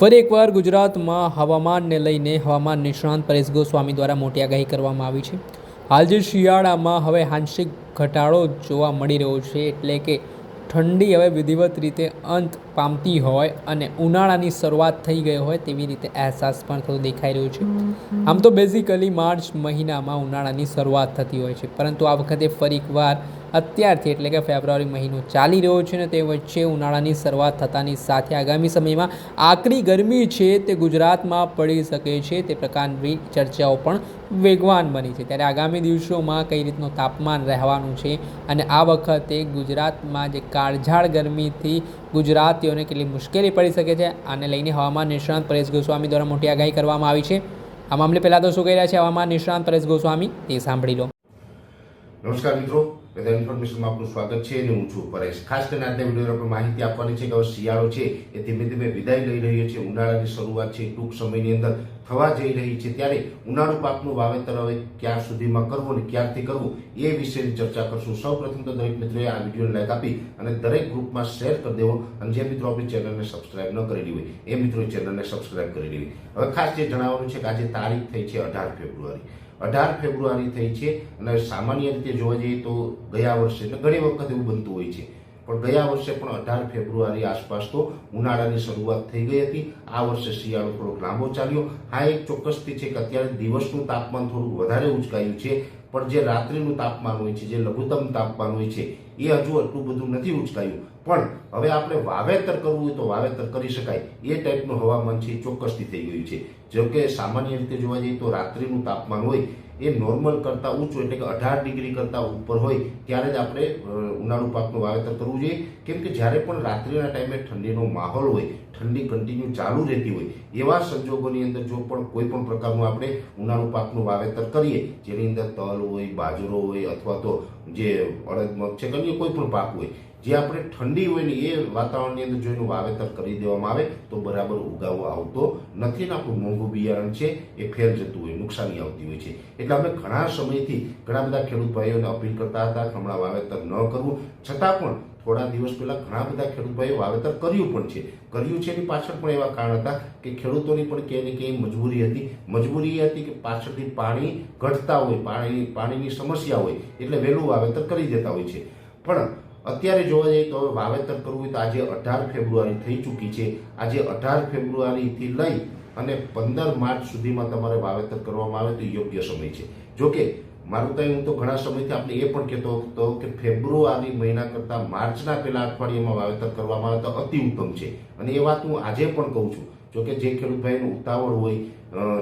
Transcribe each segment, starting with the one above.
ફરી એકવાર ગુજરાતમાં હવામાનને લઈને હવામાન નિષ્ણાંત પરેશ ગોસ્વામી દ્વારા મોટી આગાહી કરવામાં આવી છે. હાલ જે શિયાળામાં હવે આંશિક ઘટાડો જોવા મળી રહ્યો છે એટલે કે ઠંડી હવે વિધિવત રીતે અંત પામતી હોય અને ઉનાળાની શરૂઆત થઈ ગઈ હોય તેવી રીતે અહેસાસ પણ થતો દેખાઈ રહ્યો છે. આમ તો બેઝિકલી માર્ચ મહિનામાં ઉનાળાની શરૂઆત થતી હોય છે. પરંતુ આ વખતે ફરી એકવાર અત્યારથી એટલે કે ફેબ્રુઆરી મહિનો ચાલી રહ્યો છે ને તે વચ્ચે ઉનાળાની શરૂઆત થતાની સાથે આગામી સમયમાં આકરી ગરમી છે તે ગુજરાતમાં પડી શકે છે તે પ્રકારની ચર્ચાઓ પણ વેગવાન બની છે. ત્યારે આગામી દિવસોમાં કઈ રીતનું તાપમાન રહેવાનું છે અને આ વખતે ગુજરાતમાં જે કાળઝાળ ગરમીથી ગુજરાતીઓને કેટલી મુશ્કેલી પડી શકે છે, આને લઈને હવામાન નિષ્ણાંત પરેશ ગોસ્વામી દ્વારા મોટી આગાહી કરવામાં આવી છે. આ મામલે પહેલાં તો શું કહી રહ્યા છે હવામાન નિષ્ણાંત પરેશ ગોસ્વામી? તે સાંભળી લો. નમસ્કાર મિત્રો, બધા ઇન્ફોર્મેશનમાં આપનું સ્વાગત છે અને હું છું પરેશ. ખાસ કરીને આજના વીડિયો આપણે માહિતી આપવાની છે કે હવે શિયાળો છે, એ ધીમે ધીમે વિદાય લઈ રહ્યો છે. ઉનાળાની શરૂઆત છે, ટૂંક સમયની અંદર થવા જઈ રહી છે. ત્યારે ઉનાળુ પાકનું વાવેતર હવે ક્યાં સુધીમાં કરવું અને ક્યારથી કરવું, એ વિશેની ચર્ચા કરશું. સૌ પ્રથમ તો દરેક મિત્રોએ આ વિડીયોને લાઈક આપી અને દરેક ગ્રુપમાં શેર કરી દેવો. અને જે મિત્રો આપણી ચેનલને સબસ્ક્રાઇબ ન કરેલી હોય, એ મિત્રો ચેનલને સબસ્ક્રાઇબ કરી લેવી. હવે ખાસ જે જણાવવાનું છે કે આજે તારીખ થઈ છે અઢાર ફેબ્રુઆરી. અઢાર ફેબ્રુઆરી થઈ છે અને સામાન્ય રીતે જોવા જઈએ તો ગયા વર્ષે ઘણી વખત એવું બનતું હોય છે. પણ ગયા વર્ષે પણ અઢાર ફેબ્રુઆરી આસપાસ તો ઉનાળાની શરૂઆત થઈ ગઈ હતી. આ વર્ષે શિયાળો થોડોક લાંબો ચાલ્યો. હા, એક ચોક્કસથી છે કે અત્યારે દિવસનું તાપમાન થોડું વધારે ઉંચકાયું છે. પણ જે રાત્રિનું તાપમાન હોય છે, જે લઘુત્તમ તાપમાન હોય છે એ હજુ એટલું બધું નથી ઉચકાયું. પણ હવે આપણે વાવેતર કરવું હોય તો વાવેતર કરી શકાય. એ ટાઈપનું હવામાન છે ચોક્કસથી થઈ ગયું છે. જેમ કે સામાન્ય રીતે જોવા જઈએ તો રાત્રિનું તાપમાન હોય, એ નોર્મલ કરતાં ઊંચું એટલે કે અઢાર ડિગ્રી કરતાં ઉપર હોય, ત્યારે જ આપણે ઉનાળુ પાકનું વાવેતર કરવું જોઈએ. કેમ કે જ્યારે પણ રાત્રિના ટાઈમે ઠંડીનો માહોલ હોય ઠંડી કન્ટિન્યુ ચાલુ રહેતી હોય, એવા સંજોગોની અંદર જો પણ કોઈ પણ પ્રકારનું આપણે ઉનાળુ પાકનું વાવેતર કરીએ, જેની અંદર તલ હોય, બાજરો હોય, અથવા તો જે અડદ મગ છે કે કોઈ પણ પાક હોય જે આપણે ઠંડી હોય ને એ વાતાવરણની અંદર જોઈને વાવેતર કરી દેવામાં આવે, તો બરાબર ઉગાવો આવતો નથી ને આપણું મોંઘું બિયારણ છે, એ ફેર જતું હોય, નુકસાની આવતી હોય છે. એટલે અમે ઘણા સમયથી ઘણા બધા ખેડૂત ભાઈઓને અપીલ કરતા હતા હમણાં વાવેતર ન કરવું. છતાં પણ થોડા દિવસ પહેલા ઘણા બધા ખેડૂત ભાઈઓ વાવેતર કર્યું પણ છે. કર્યું છે એની પાછળ પણ એવા કારણ હતા કે ખેડૂતોની પણ ક્યાંય ને ક્યાંય મજબૂરી હતી. મજબૂરી એ હતી કે પાછળથી પાણી ઘટતા હોય, પાણી, પાણીની સમસ્યા હોય, એટલે વહેલું વાવેતર કરી દેતા હોય છે. પણ અત્યારે જોવા જઈએ તો હવે વાવેતર કરવું હોય તો આજે અઢાર ફેબ્રુઆરી થઈ ચૂકી છે. આજે અઢાર ફેબ્રુઆરીથી લઈ અને પંદર માર્ચ સુધીમાં તમારે વાવેતર કરવામાં આવે તો યોગ્ય સમય છે. જોકે, મારું તો હું તો ઘણા સમયથી આપણે એ પણ કહેતો હતો કે ફેબ્રુઆરી મહિના કરતાં માર્ચના પહેલા અઠવાડિયામાં વાવેતર કરવામાં આવે તો અતિ ઉત્તમ છે. અને એ વાત હું આજે પણ કહું છું. જોકે જે ખેડૂત ભાઈનું ઉતાવળ હોય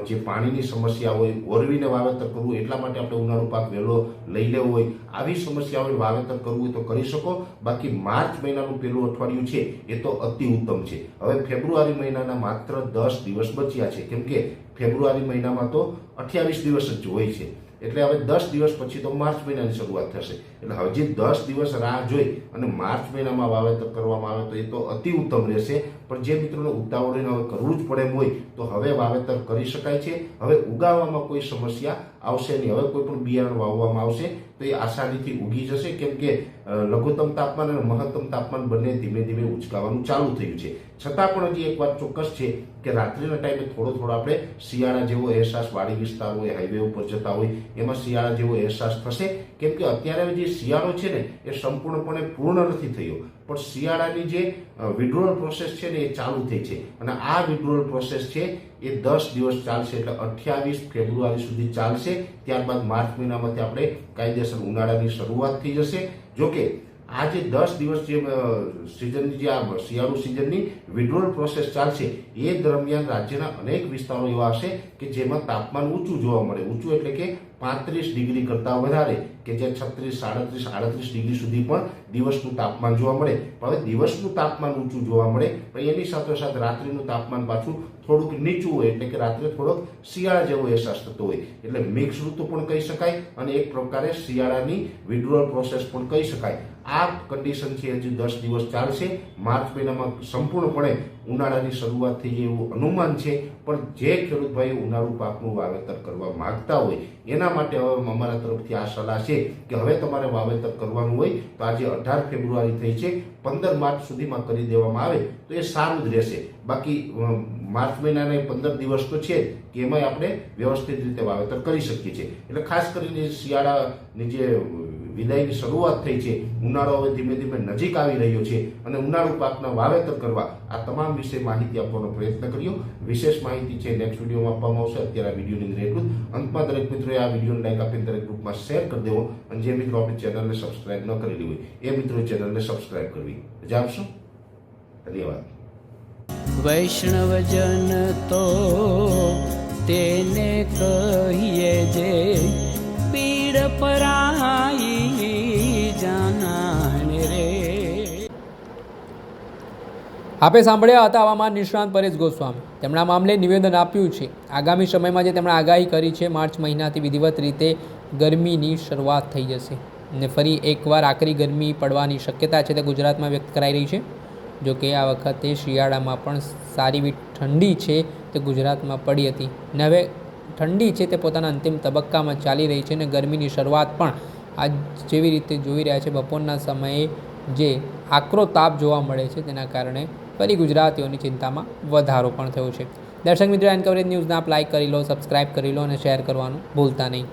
જે પાણીની સમસ્યા હોય ઓરવીને વાવેતર કરવું એટલા માટે આપણે ઉનાળુ પાક વહેલો લઈ લેવો હોય, આવી સમસ્યાઓને વાવેતર કરવું હોય તો કરી શકો. બાકી માર્ચ મહિનાનું પહેલું અઠવાડિયું છે, એ તો અતિ ઉત્તમ છે. હવે ફેબ્રુઆરી મહિનાના માત્ર દસ દિવસ બચ્યા છે, કેમ કે ફેબ્રુઆરી મહિનામાં તો અઠ્યાવીસ દિવસ જ હોય છે. એટલે હવે દસ દિવસ પછી તો માર્ચ મહિનાની શરૂઆત થશે. એટલે હજી દસ દિવસ રાહ જોઈ અને માર્ચ મહિનામાં વાવેતર કરવામાં આવે તો એ તો અતિ ઉત્તમ રહેશે. પણ જે મિત્રોનો ઉતાવળીને હવે કરવું જ પડે એમ હોય, તો હવે વાવેતર કરી શકાય છે. હવે ઉગાવવામાં કોઈ સમસ્યા આવશે નહીં. હવે કોઈ પણ બિયારણ વાવવામાં આવશે, તો એ આસાનીથી ઉગી જશે. કેમ કે લઘુત્તમ તાપમાન અને મહત્તમ તાપમાન બંને ધીમે ધીમે ઉચકાવાનું ચાલુ થયું છે. છતાં પણ હજી એક વાત ચોક્કસ છે કે રાત્રિના ટાઈમે થોડો થોડો આપણે શિયાળા જેવો અહેસાસ વાડી વિસ્તાર હોય હાઈવે ઉપર જતા હોય, એમાં શિયાળા જેવો અહેસાસ થશે. કેમ કે અત્યારે જે શિયાળો છે ને, એ સંપૂર્ણપણે પૂર્ણ નથી થયો. પણ શિયાળાની જે વિડ્રોઅલ પ્રોસેસ છે ને એ ચાલુ થઈ છે. અને આ વિડ્રોઅલ પ્રોસેસ છે એ દસ દિવસ ચાલશે, એટલે અઠ્યાવીસ ફેબ્રુઆરી સુધી ચાલશે. ત્યારબાદ માર્ચ મહિનામાંથી આપણે કાયદેસર ઉનાળાની શરૂઆત થઈ જશે. જોકે આ જે દસ દિવસ જે સિઝનની જે આ શિયાળુ સિઝનની વિડ્રોલ પ્રોસેસ ચાલશે, એ દરમિયાન રાજ્યના અનેક વિસ્તારો એવા હશે કે જેમાં તાપમાન ઊંચું જોવા મળે. ઊંચું એટલે કે પાંત્રીસ ડિગ્રી કરતાં વધારે કે જે છત્રીસ, સાડત્રીસ, આડત્રીસ ડિગ્રી સુધી પણ દિવસનું તાપમાન જોવા મળે. હવે દિવસનું તાપમાન ઊંચું જોવા મળે પણ એની સાથે સાથે રાત્રિનું તાપમાન પાછું થોડુંક નીચું હોય, એટલે કે રાત્રે થોડોક શિયાળા જેવો અહેસાસ થતો હોય. એટલે મિક્સ ઋતુ પણ કહી શકાય અને એક પ્રકારે શિયાળાની વિડ્રોઅલ પ્રોસેસ પણ કહી શકાય. આ કન્ડિશન છે હજી દસ દિવસ ચાલશે. માર્ચ મહિનામાં સંપૂર્ણપણે ઉનાળાની શરૂઆત થઈ જાય એવું અનુમાન છે. પણ જે ખેડૂત ભાઈ ઉનાળુ પાકનું વાવેતર કરવા માગતા હોય, એના માટે હવે અમારા તરફથી આ સલાહ છે કે હવે તમારે વાવેતર કરવાનું હોય તો આજે અઢાર ફેબ્રુઆરી થઈ છે. પંદર માર્ચ સુધીમાં કરી દેવામાં આવે તો એ સારું જ રહેશે. બાકી માર્ચ મહિનાના પંદર દિવસ તો છે કે એમાં આપણે વ્યવસ્થિત રીતે વાવેતર કરી શકીએ છીએ. એટલે ખાસ કરીને શિયાળાની જે વિદાયની શરૂઆત થઈ છે. ઉનાળો હવે ધીમે ધીમે નજીક આવી રહ્યો છે અને ઉનાળુ પાકના વાવેતર કરવા આ તમામ વિશે માહિતી આપવાનો પ્રયત્ન કર્યો વિશેષ માહિતી છે નેક્સ્ટ વિડીયોમાં આપવામાં આવશે. અત્યારે આ વિડીયોની અંદર એટલું અંતમાં દરેક મિત્રોએ આ વિડીયોને લાઈક આપી દરેક ગ્રુપમાં શેર કરી દેવો. અને જે મિત્રો આપણી ચેનલને સબસ્ક્રાઈબ ન કરેલી હોય, એ મિત્રો ચેનલને સબસ્ક્રાઈબ કરવી. રજા આપશો ધન્યવાદ. વૈષ્ણવજન તો તેને કહીએ જે પીડ પરાઈ આપે સાંભળ્યા હતા હવામાન નિષ્ણાંત પરેશ ગોસ્વામી. તેમણે આ મામલે નિવેદન આપ્યું છે. આગામી સમયમાં જે તેમણે આગાહી કરી છે, માર્ચ મહિનાથી વિધિવત રીતે ગરમીની શરૂઆત થઈ જશે. અને ફરી એકવાર આકરી ગરમી પડવાની શક્યતા છે તે ગુજરાતમાં વ્યક્ત કરાઈ રહી છે. જો કે આ વખતે શિયાળામાં પણ સારી એવી ઠંડી છે તે ગુજરાતમાં પડી હતી. ને હવે ઠંડી છે તે પોતાના અંતિમ તબક્કામાં ચાલી રહી છે અને ગરમીની શરૂઆત પણ આજ જેવી રીતે જોઈ રહ્યા છે. બપોરના સમયે જે આકરો તાપ જોવા મળે છે તેના કારણે ફરી ગુજરાતીઓની ચિંતામાં વધારો પણ થયો છે. દર્શક મિત્રો એન કવરેજ ન્યૂઝને આપ લાઇક કરી લો સબસ્ક્રાઇબ કરી લો અને શેર કરવાનું ભૂલતા નહીં.